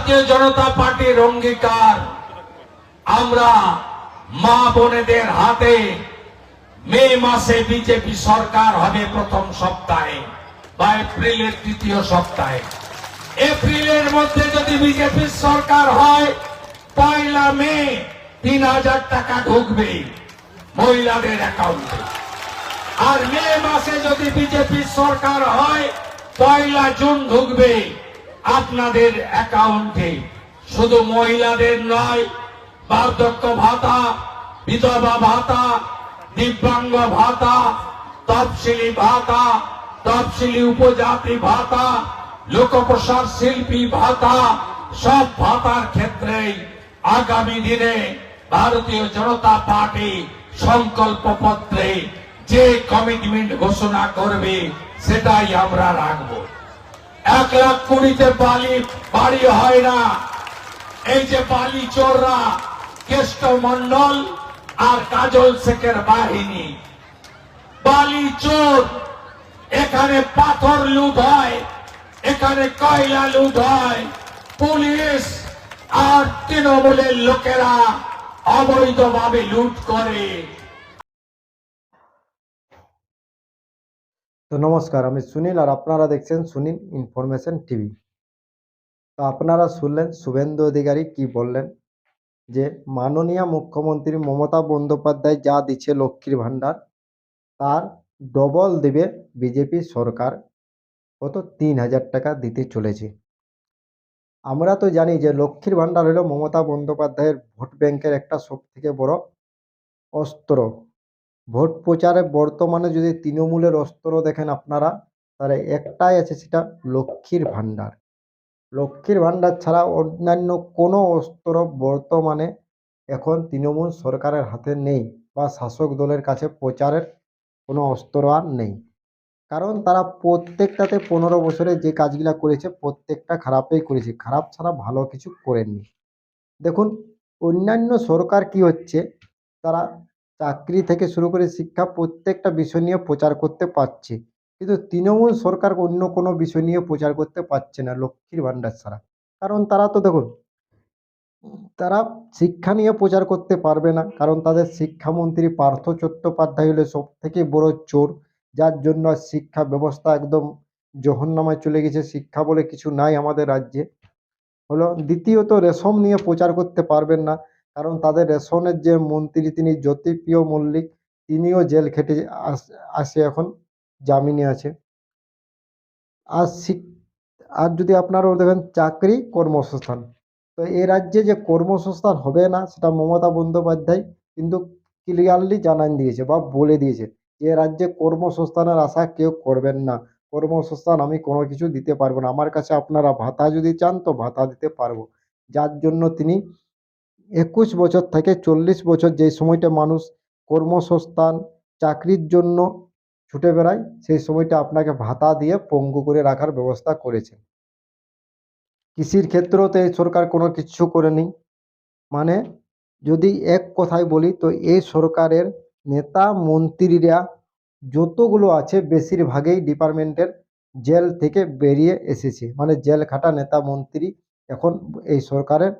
ভারতীয় জনতা পার্টির অঙ্গীকার। আমরা মা বোনেদের হাতে মে মাসে বিজেপি সরকার হবে প্রথম সপ্তাহে বা এপ্রিলের তৃতীয় সপ্তাহে। এপ্রিলের মধ্যে যদি বিজেপি সরকার হয়, পয়লা মে তিন হাজার টাকা ঢুকবে মহিলাদের অ্যাকাউন্টে। আর মে মাসে যদি বিজেপি সরকার হয়, পয়লা জুন ঢুকবে আপনাদের অ্যাকাউন্টে শুধু মহিলাদের নয়, বার্ধক্য ভাতা, বিধবা ভাতা, দিব্যাঙ্গ ভাতা, তফসিলি ভাতা, তফসিলি উপজাতি ভাতা, লোকপ্রসার শিল্পী ভাতা, সব ভাতার ক্ষেত্রেই আগামী দিনে ভারতীয় জনতা পার্টি সংকল্প পত্রে যে কমিটমেন্ট ঘোষণা করবে, সেটাই আমরা রাখব। এক লাখ কুড়িতে বালি, বাড়ি হয় না। এই যে বালি চোররা, কেষ্ট মন্ডল আর কাজল শেখের বাহিনী। বালি চোর, এখানে পাথর লুট হয়, এখানে কয়লা লুট হয়। পুলিশ আর তৃণমূলের লোকেরা অবৈধভাবে লুট করে। তো নমস্কার, আমি সুনীল আর আপনারা দেখছেন সুনীল ইনফরমেশন টিভি। তো আপনারা শুনলেন শুভেন্দু অধিকারী কি বললেন? যে মাননীয় মুখ্যমন্ত্রী মমতা বন্দ্যোপাধ্যায় যা দিচ্ছে লক্ষ্মীর ভাণ্ডার, তার ডবল দেবে বিজেপি সরকার। কত? তিন হাজার টাকা দিতে চলেছে। আমরা তো জানি যে লক্ষ্মীর ভাণ্ডার হলো মমতা বন্দ্যোপাধ্যায়ের ভোট ব্যাংকের একটা সব থেকে বড় অস্ত্র। ভোট প্রচারে বর্তমানে যদি তৃণমূলের অস্ত্র দেখেন আপনারা, তাহলে একটাই আছে সেটা লক্ষ্মীর ভাণ্ডার। লক্ষ্মীর ভাণ্ডার ছাড়া অন্যান্য কোনো অস্ত্র বর্তমানে এখন তৃণমূল সরকারের হাতে নেই বা শাসক দলের কাছে প্রচারের কোনো অস্ত্র আর নেই। কারণ তারা প্রত্যেকটাতে পনেরো বছরে যে কাজগুলা করেছে, প্রত্যেকটা খারাপই করেছে। খারাপ ছাড়া ভালো কিছু করেননি। দেখুন, অন্যান্য সরকার কি হচ্ছে, তারা চাকরি থেকে শুরু করে শিক্ষা প্রত্যেকটা বিষয় নিয়ে প্রচার করতে পারছে। কিন্তু তৃণমূল সরকার অন্য কোনো বিষয় নিয়ে প্রচার করতে পারছে না লক্ষ্মীর ভাণ্ডার ছাড়া। কারণ তারা তো দেখুন, তারা শিক্ষা নিয়ে প্রচার করতে পারবে না। কারণ তাদের শিক্ষামন্ত্রী পার্থ চট্টোপাধ্যায় হলো সব থেকে বড় চোর। যার জন্য শিক্ষা ব্যবস্থা একদম জহন্নামায় চলে গেছে। শিক্ষা বলে কিছু নাই আমাদের রাজ্যে। হলো দ্বিতীয়ত রেশম নিয়ে প্রচার করতে পারবেন না। কারণ তাদের রেশনের যে মন্ত্রী তিনি জ্যোতিপ্রিয় মল্লিক, তিনিও জেল খেটে আস- এখন, জামিনে আছে। আর আর যদি আপনারাও দেখেন চাকরি কর্মসংস্থান, তো এ রাজ্যে যে কর্মসংস্থান হবে না, সেটা মমতা বন্দ্যোপাধ্যায় কিন্তু ক্লিয়ারলি জানান দিয়েছে বা বলে দিয়েছে এ রাজ্যে কর্মসংস্থানের আশা কেউ করবেন না। কর্মসংস্থান আমি কোনো কিছু দিতে পারব না। আমার কাছে আপনারা ভাতা যদি চান, তো ভাতা দিতে পারব। যার জন্য তিনি একুশ বছর থেকে চল্লিশ বছর যে সময়টা মানুষ কর্মসংস্থান, চাকরির জন্য ছুটে বেড়ায়, সেই সময়টা আপনাকে ভাতা দিয়ে পঙ্গু করে রাখার ব্যবস্থা করেছে। কৃষির ক্ষেত্রেও তো এই সরকার কোনো কিছু করেনি। মানে যদি এক কথায় বলি, তো এই সরকারের নেতা, মন্ত্রীরা যতগুলো আছে বেশিরভাগেই ডিপার্টমেন্টের জেল থেকে বেরিয়ে এসেছে। মানে জেল খাটা নেতা, মন্ত্রী এখন এই সরকারের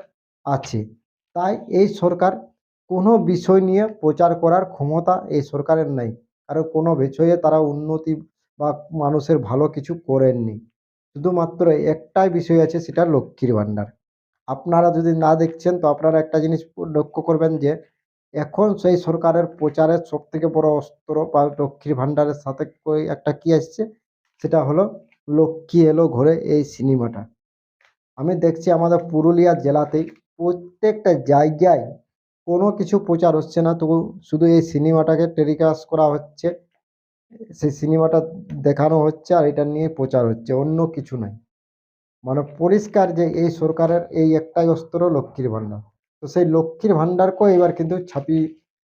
আছে। তাই এই সরকার কোনো বিষয় নিয়ে প্রচার করার ক্ষমতা এই সরকারের নাই। কারণ কোনো বিষয়ে তারা উন্নতি বা মানুষের ভালো কিছু করেননি। শুধুমাত্র একটাই বিষয় আছে, সেটা লক্ষ্মীর ভাণ্ডার। আপনারা যদি না দেখছেন, তো আপনারা একটা জিনিস লক্ষ্য করবেন যে, এখন সেই সরকারের প্রচারের সব থেকে বড় অস্ত্র বা লক্ষ্মীর ভাণ্ডারের সাথে একটা কি আসছে? সেটা হলো লক্ষ্মী এলো ঘরে এই সিনেমাটা। আমি দেখছি আমাদের পুরুলিয়া জেলাতেই প্রত্যেকটা জায়গায় কোনো কিছু প্রচার হচ্ছে না। তবু শুধু এই সিনেমাটাকে টেলিকাস্ট করা হচ্ছে। সেই সিনেমাটা দেখানো হচ্ছে আর এটা নিয়ে প্রচার হচ্ছে, অন্য কিছু নাই। মানে পরিষ্কার যে এই সরকারের এই একটাই অস্ত্র লক্ষ্মীর ভাণ্ডার। তো সেই লক্ষ্মীর ভাণ্ডারকেও এবার কিন্তু ছাপি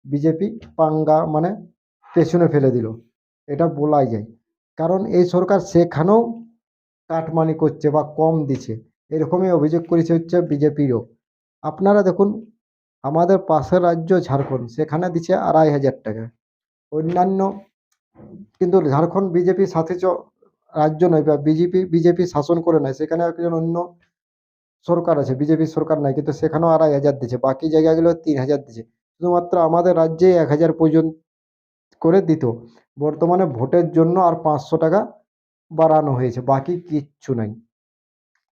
বিজেপি পাঙ্গা মানে পেছনে ফেলে দিল। এটা বলাই যায়। কারণ এই সরকার সেখানেও কাটমানি করছে বা কম দিছে এরকমই অভিযোগ করেছে হচ্ছে বিজেপিরও আপনারা দেখুন, আমাদের পাশের রাজ্য ঝাড়খণ্ড, সেখানে দিচ্ছে আড়াই হাজার টাকা। অন্যান্য কিন্তু ঝাড়খণ্ড বিজেপি সাথে রাজ্য নয়, বা বিজেপি বিজেপি শাসন করে নয় সেখানে একজন অন্য সরকার আছে, বিজেপি সরকার নাই, কিন্তু সেখানেও আড়াই হাজার দিচ্ছে, বাকি জায়গাগুলো তিন হাজার দিচ্ছে। শুধুমাত্র আমাদের রাজ্যে এক হাজার পর্যন্ত করে দিত। বর্তমানে ভোটের জন্য আর পাঁচশো টাকা বাড়ানো হয়েছে, বাকি কিচ্ছু নাই।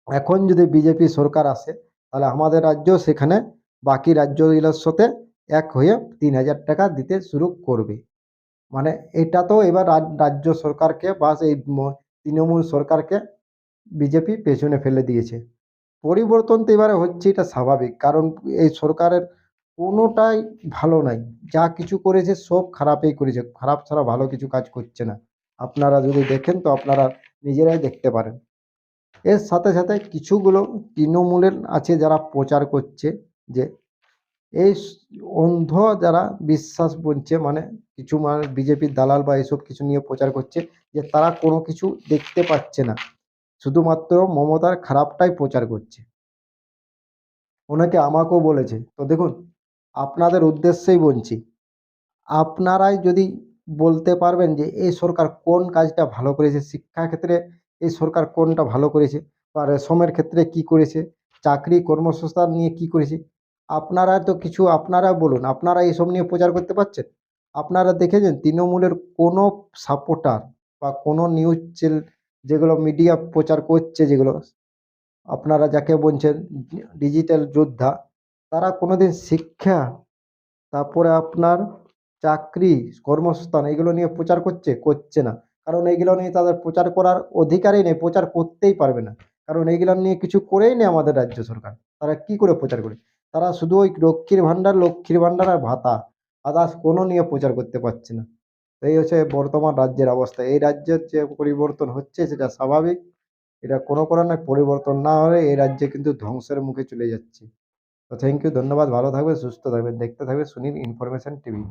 এখন যদি বিজেপি সরকার আসে তাহলে আমাদের রাজ্য সেখানে বাকি রাজ্যগুলোর সাথে এক হয়ে তিন হাজার টাকা দিতে শুরু করবে। মানে এটা তো এবার রাজ্য সরকারকে বা এই তৃণমূল সরকারকে বিজেপি পেছনে ফেলে দিয়েছে। পরিবর্তন তো এবারে হচ্ছে এটা স্বাভাবিক, কারণ এই সরকারের কোনোটাই ভালো নাই। যা কিছু করেছে সব খারাপই করেছে, খারাপ ছাড়া ভালো কিছু কাজ করছে না। আপনারা যদি দেখেন তো আপনারা নিজেরাই দেখতে পারেন। এর সাথে সাথে কিছুগুলো তৃণমূলের আছে যারা প্রচার করছে যে এই অন্ধ যারা বিশ্বাস বলছে মানে কিছু মানে বিজেপির দালাল বা এসব কিছু নিয়ে প্রচার করছে যে তারা কোনো কিছু দেখতে পাচ্ছে না। শুধুমাত্র মমতার খারাপটাই প্রচার করছে। ওনাকে আমাকেও বলেছে, তো দেখুন, আপনাদের উদ্দেশ্যেই বলছি, আপনারাই যদি বলতে পারবেন যে এই সরকার কোন কাজটা ভালো করেছে শিক্ষা ক্ষেত্রে এই সরকার কোনটা ভালো করেছে? বা রেশমের ক্ষেত্রে কি করেছে? চাকরি, কর্মসংস্থান নিয়ে কি করেছে? আপনারা তো কিছু, আপনারা বলুন, আপনারা এইসব নিয়ে প্রচার করতে পারছেন? আপনারা দেখেছেন তৃণমূলের কোনো সাপোর্টার বা কোনো নিউজ চ্যানেল যেগুলো মিডিয়া প্রচার করছে যেগুলো, আপনারা যাকে বলছেন ডিজিটাল যোদ্ধা, তারা কোনোদিন শিক্ষা, তারপরে আপনার চাকরি, কর্মসংস্থান, এগুলো নিয়ে প্রচার করছে করছে না। কারণ এইগুলো নিয়ে তাদের প্রচার করার অধিকারই নেই, প্রচার করতেই পারবে না। কারণ এইগুলো নিয়ে কিছু করেই নেই আমাদের রাজ্য সরকার। তারা কি করে প্রচার করে? তারা শুধু ওই লক্ষ্মীর ভাণ্ডার লক্ষ্মীর ভাণ্ডার আর ভাতা। আদার্স কোনো নিয়ে প্রচার করতে পারছে না। এই হচ্ছে বর্তমান রাজ্যের অবস্থা। এই রাজ্যের যে পরিবর্তন হচ্ছে সেটা স্বাভাবিক। এটা কোনো নয় পরিবর্তন না হলে এই রাজ্যে কিন্তু ধ্বংসের মুখে চলে যাচ্ছে। তো থ্যাংক ইউ ধন্যবাদ। ভালো থাকবেন, সুস্থ থাকবেন। দেখতে থাকবেন সুনীল ইনফরমেশন টিভি।